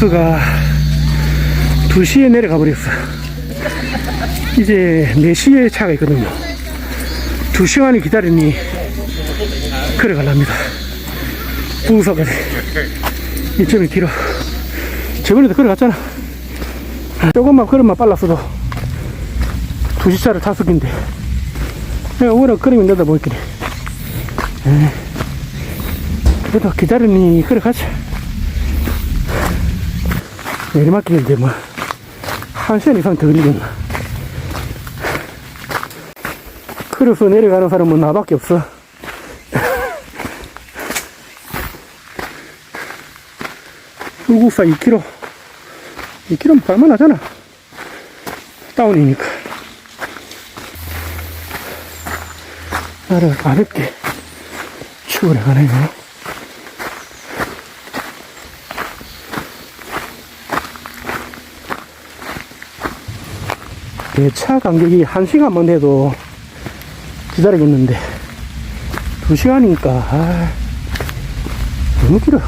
그가 2시에 내려가 버렸어. 이제 4시에 차가 있거든요. 2시간을 기다리니 걸어가랍니다. 부서까지 1.2km. 저번에도 걸어갔잖아. 조금만 걸음만 빨랐어도 2시 차를 다섯 개인데. 내가 워낙 걸음이 내다 보니까. 에, 그래도 기다리니 걸어가자. 내리막길인데 뭐, 한 시간 이상 더 걸리겠나. 걸어서 내려가는 사람은 나밖에 없어. 불국사 2km. 2km면 발만하잖아. 다운이니까. 나를 가볍게 추월해 가네요. 차 간격이 1시간만 돼도 기다리겠는데 2시간이니까 아, 너무 길어.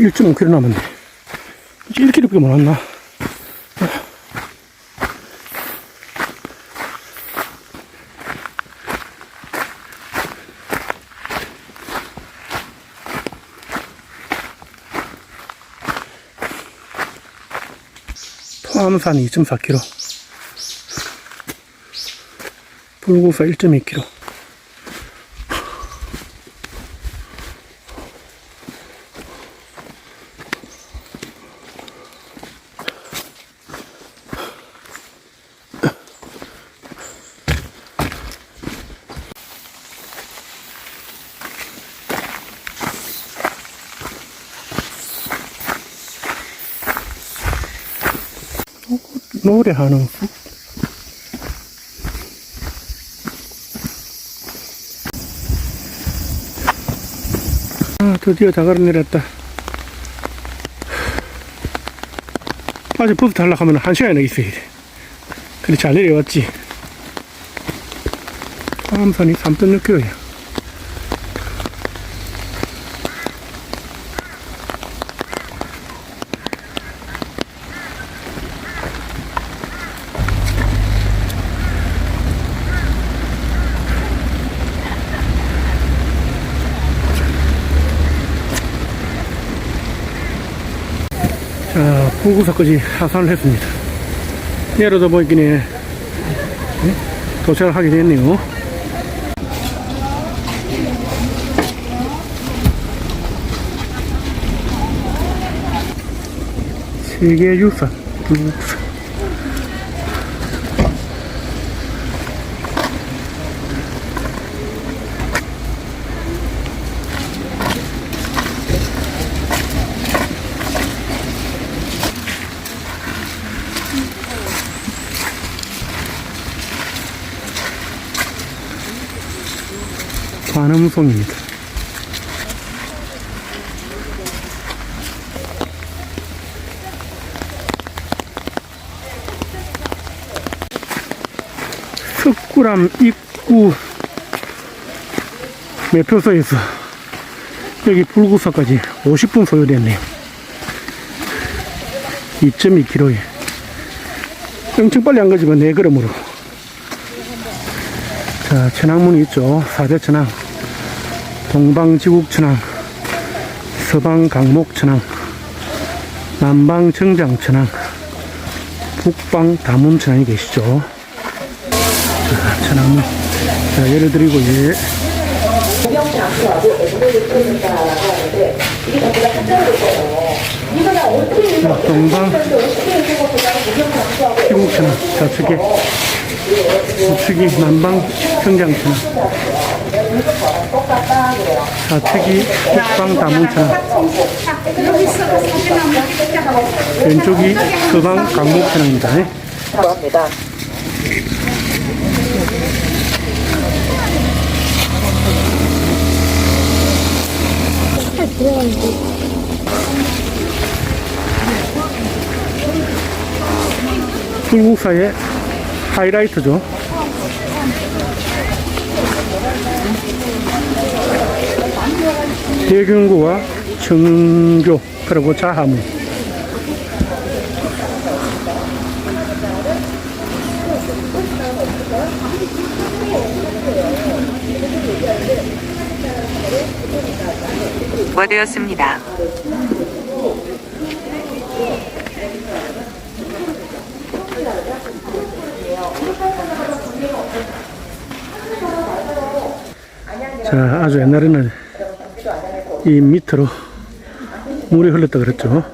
1.5km 남았네. 이제 1km밖에 못 왔나? 포함산 2.4km. 불구사 1.2km. 노래하는 숲? 아, 드디어 자가로 내렸다. 아직 버스 탈락하면 한 시간이나 있어야 돼. 근데 잘 내려왔지. 다음산이 3.6km야. 자, 부구사까지 하산을 했습니다. 내려다 보니까 네, 도착을 하게 됐네요. 세계 유산 부구 관음송입니다. 석굴암 입구 매표소에서 여기 불구사까지 50분 소요됐네요. 2.2km에 엄청 빨리 안 가지만 4걸음으로 자, 천왕문이 있죠. 사대 천왕, 동방지국 천왕, 서방 강목 천왕, 남방 정장 천왕, 북방 다문 천왕이 계시죠. 자, 예를 드리고, 예. 자, 동방 지국 천왕, 좌측에. 우측이 남방 평장천 좌측이 북방 다문천 왼쪽이 서방 강목천입니다 합니다. 불국사의 하이라이트죠. 대경구와 청교 그리고 자하무 완료되었습니다. 자 아주 옛날에는 이 밑으로 물이 흘렀다 그랬죠.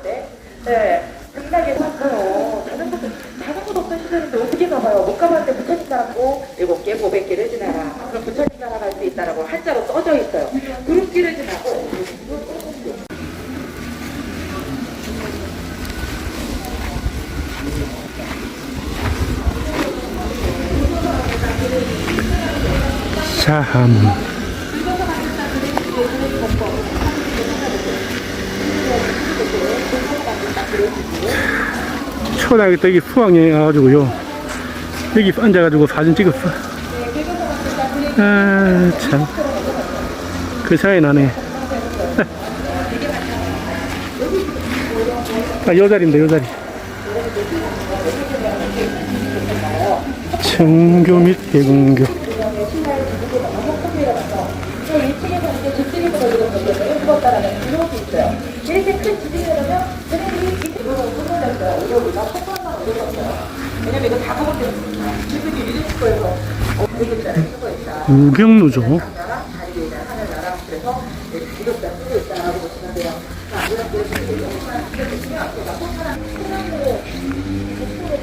네. 생각에 샀어요. 자전거도, 자전거도 없던 시절인데 어떻게 가봐요? 못 가봤는데 부처님 나라고 일곱 개, 고백 개를 지나라. 그럼 부처님 나라 갈 수 있다라고 한자로 써져 있어요. 그룹길을 지나고 자하무 초등학교 때 여기 수학여행 가가지고요. 여기 앉아가지고 사진 찍었어. 아참그 차이 나네. 아, 요 자리인데 요 자리. 청교 및 대공교 이렇게 큰 집이 되려면 선생님이 이 집으로 보시면 돼요.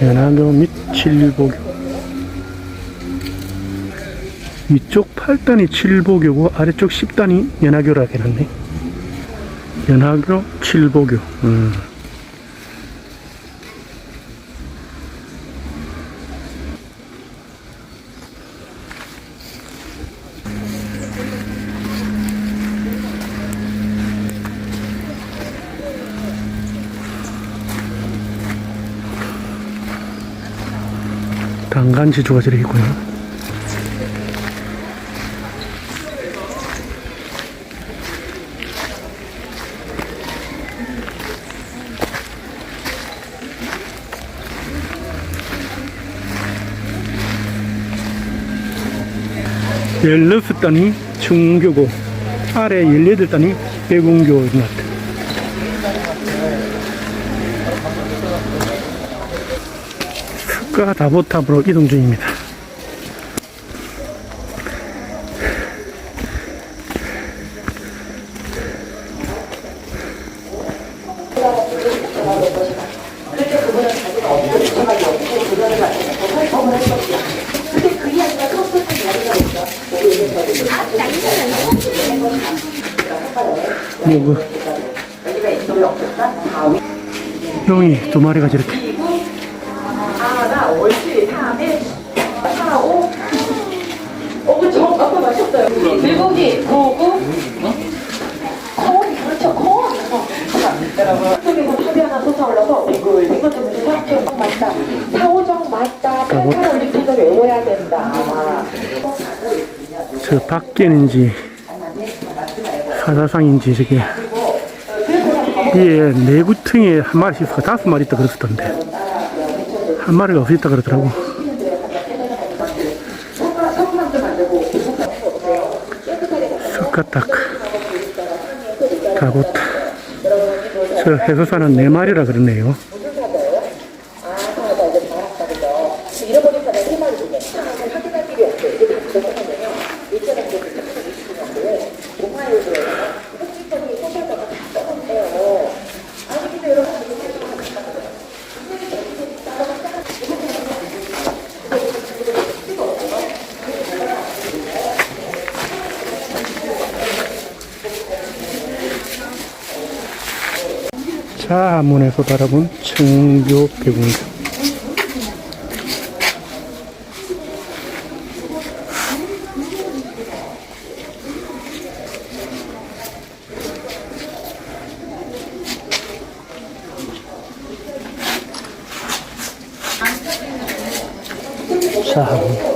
연화교 및 칠보교 위쪽 8단이 칠보교고 아래쪽 10단이 연화교라 해놨네 연화교 칠보교 음. 단간지주가 저기 있고요. 열여섯 단이 중교고 아래 열여덟 단이 같 흑가 다보탑으로 이동 중입니다. 뭐그 용이 두 마리가 저렇게 마셨어요. 물고기, 고구. 콩, 그렇죠. 자, 여러분. 탑이 하나 솟아 올라서 빙글빙글 좀 생각해. 맞다. 사오정 맞다. 펜타 올림픽을 외워야 된다. 저 밖에는지 사자상인지 저게 위에 내구층에 한 마리씩 다섯 마리 있다 그랬었던데 한 마리가 없었다 그러더라고 스카탁 가보타 저 해수사는 네 마리라 그러네요 사문에서 바라본 청교 계곡입니다. 사문.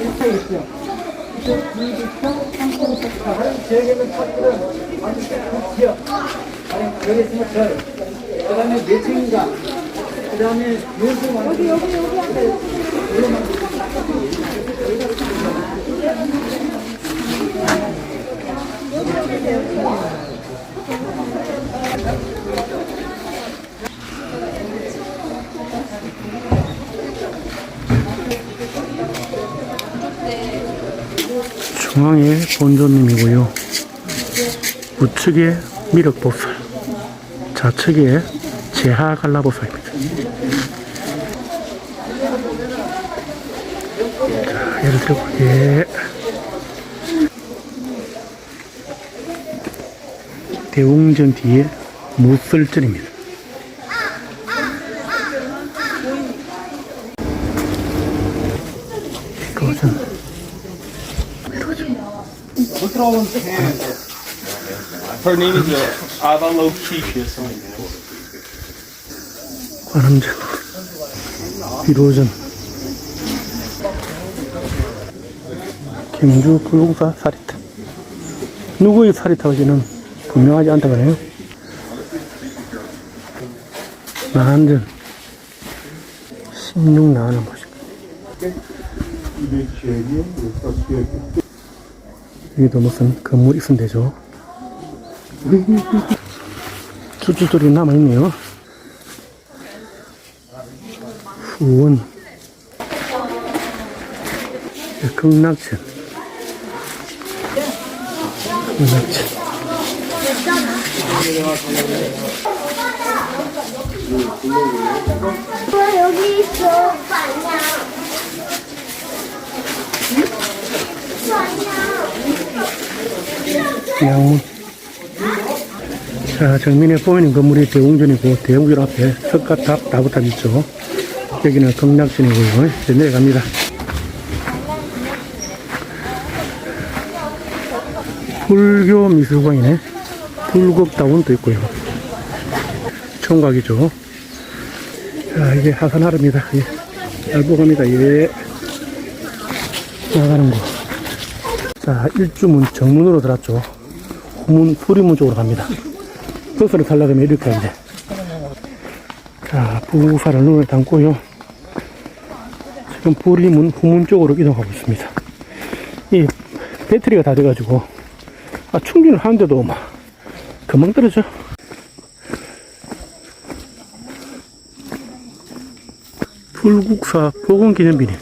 배군교 자, 그다음에 매칭인가 그 다음에 연습 어디 여기 여기 중앙에 본조님이고요. 우측에 미륵보살, 좌측에 제하 갈라보살입니다. 자, 예를 들어 예. 대웅전 뒤에 무설전입니다. 이거는 Her name is uh, Avalokiteshvara. 관음전, 비로전, 경주 불국사 사리타. 누구의 사리타인지는 분명하지 않다고 해요. 나한전, 16나하는 모습. 여기도 무슨 건물이 있으면 되죠. 쭈쭈쭈리 남아있네요. 후원. 극락천 극락천 여기 있어, 반야. 양문. 자 정면에 보이는 건물이 대웅전이고 대웅전 앞에 석가탑 나부탑 있죠. 여기는 극락천이고요 이제 내려갑니다. 불교 미술관이네. 불국다원도 있고요. 총각이죠. 자 이게 하산하릅니다. 예. 잘 보갑니다. 예. 나가는 거 자 일주문 정문으로 후 문 수리문 쪽으로 갑니다. 버스를 타려면 이렇게 가는데 자 부사를 눈에 담고요. 지금 부리문 후문 쪽으로 이동하고 있습니다. 이 배터리가 다 돼가지고 아, 충전을 하는데도 막 금방 떨어져. 불국사 보건기념비네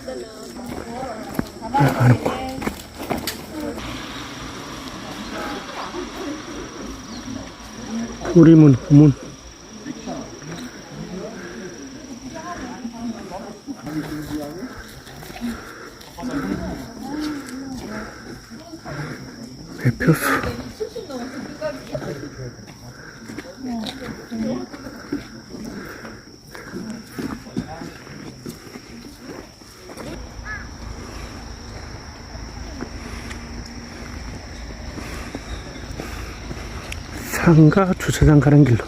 아, 가는 거 우리문 후문 대표수 상가 주차장 가는 길로.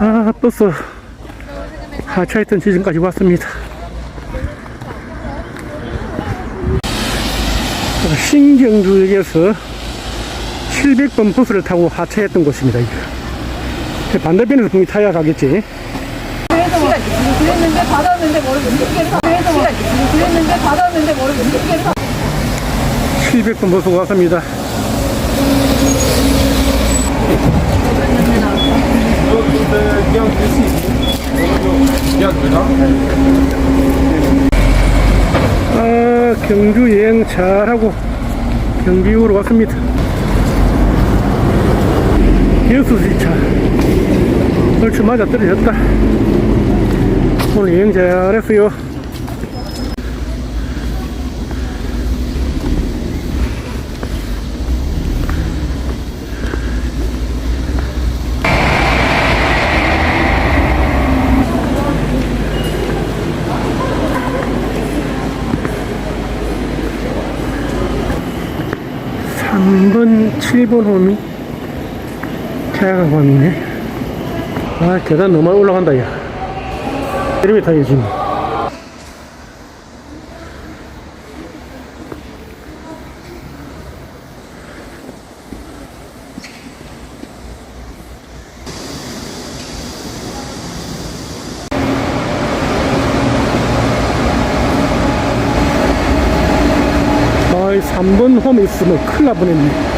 아 버스 하차했던 지점까지 왔습니다 신경주역에서 700번 버스를 타고 하차했던 곳입니다. 반대편에서 분명히 타야 가겠지 그랬는데 받았는데 뭐를 미치게 사. 그래서 그랬는데 받았는데 뭐를 미치게 사. 700번 버스가 왔습니다 the young 아, 경주 여행 잘하고 경비우로 왔습니다. 여수지차 얼추 맞아 떨어졌다. 오늘 여행 잘했어요. 삼번 7번 홈이 차야강 홈이네. 아, 계단 너무 올라간다, 야. 엘리베이터 타야지. 뭐. 아이, 3번 홈에 있으면 큰일 날 뻔했네.